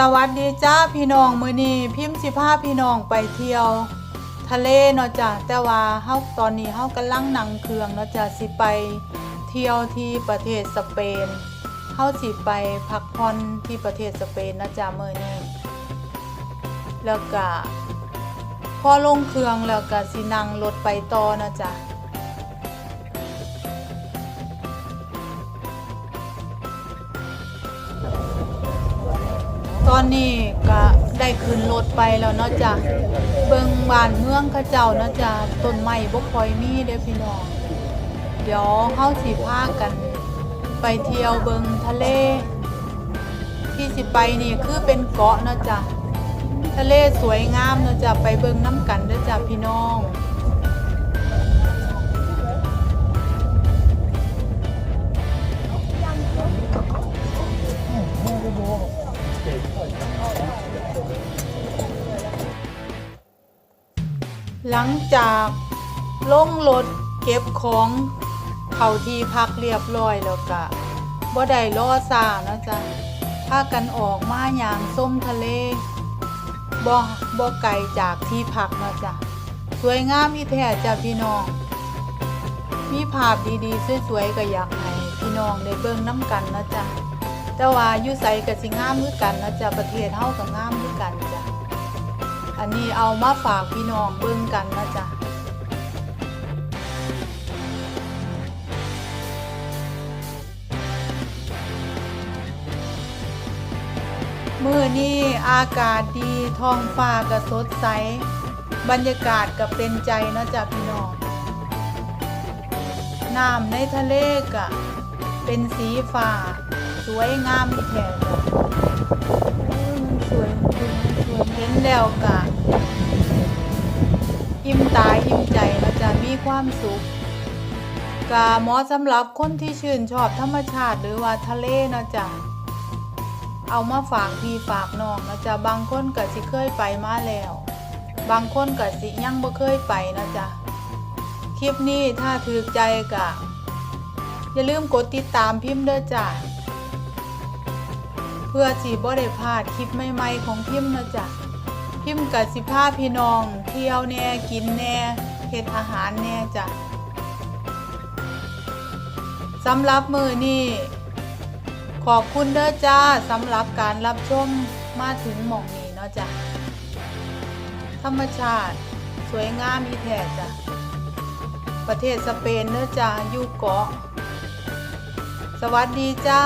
สวัสดีจ้าพี่น้องมือนี้พิมพ์สิพาพี่น้องไปเที่ยว ทะเลเนาะจ้ะแต่ว่าเฮาตอนนี้เฮากำลังนั่งเครื่องเนาะจ้ะสิไปเที่ยวที่ประเทศสเปนเฮาสิไปพักผ่อนที่ประเทศสเปนนะจ้ะมื้อนี้แล้วก็พอลงเครื่องแล้วก็สินั่งรถไปต่อนะจ้ะ อนนี้ก็ได้ขึ้นรถไปแล้วเนาะจ้ะเบิงบ้านเมืองเขาเจ้าเนาะจ้ะต้นไม้บ่ค่อยมีเด้อพี่น้อง เดี๋ยวเฮาสิพากัน ไปเที่ยวเบิงทะเล ที่สิไปนี่คือเป็นเกาะเนาะจ้ะทะเลสวยงามเนาะจ้ะไปเบิงน้ำกันเด้อจ้ะพี่น้อง หลังจากลงรถเก็บของเข้าที่พักเรียบร้อยแล้วก็บ่ได้รอซ่านะจ๊ะพากันออกมาอย่างส้มทะเลบ่บ่ไกลจากที่พักนะจ๊ะสวยงามอีแท้จ้ะพี่น้อง มีภาพดีๆสวยๆก็อยากให้พี่น้องได้เบิ่งน้ำกันนะจ๊ะแต่ว่าอยู่ไสก็สิงามคือกันนะจ๊ะประเทศเฮาก็งามคือกันจ้ะ อันนี้เอามาฝากพี่น้องเบิ่งกันนะจ๊ะมื้อนี้อากาศดีท้องฟ้าก็สดใส บรรยากาศก็เป็นใจนะจ๊ะพี่น้องน้ำในทะเลก็เป็นสีฟ้า สวยงามอีแท้จ้ะอืมสวยสวยสวยเห็นแล้วก็ อิ่มตาอิ่มใจนะจ๊ะมีความสุขกาเหมาะสำหรับคนที่ชื่นชอบธรรมชาติหรือว่าทะเลนะจ๊ะเอามาฝากพี่ฝากน้องนะจ๊ะบางคนก็สิเคยไปมาแล้ว บางคนก็สิยังบ่เคยไปนะจ๊ะคลิปนี้ถ้าถูกใจก็อย่าลืมกดติดตามพิมพ์เด้อจ้ะเพื่อสิบ่ได้พลาดคลิปใหม่ๆของพิมพ์นะจ๊ะ พิมพ์กับสิพาพี่น้อง เที่ยวแน่กินแน่เฮ็ดอาหารแน่จ้ะสำหรับมือนี้ขอบคุณเด้อจ้าสำหรับการรับชมมาถึงหม่องนี้เนาะจ้ะธรรมชาติสวยงามอีแท้จ้ะประเทศสเปนเด้อจ้าอยู่เกาะ สวัสดีจ้า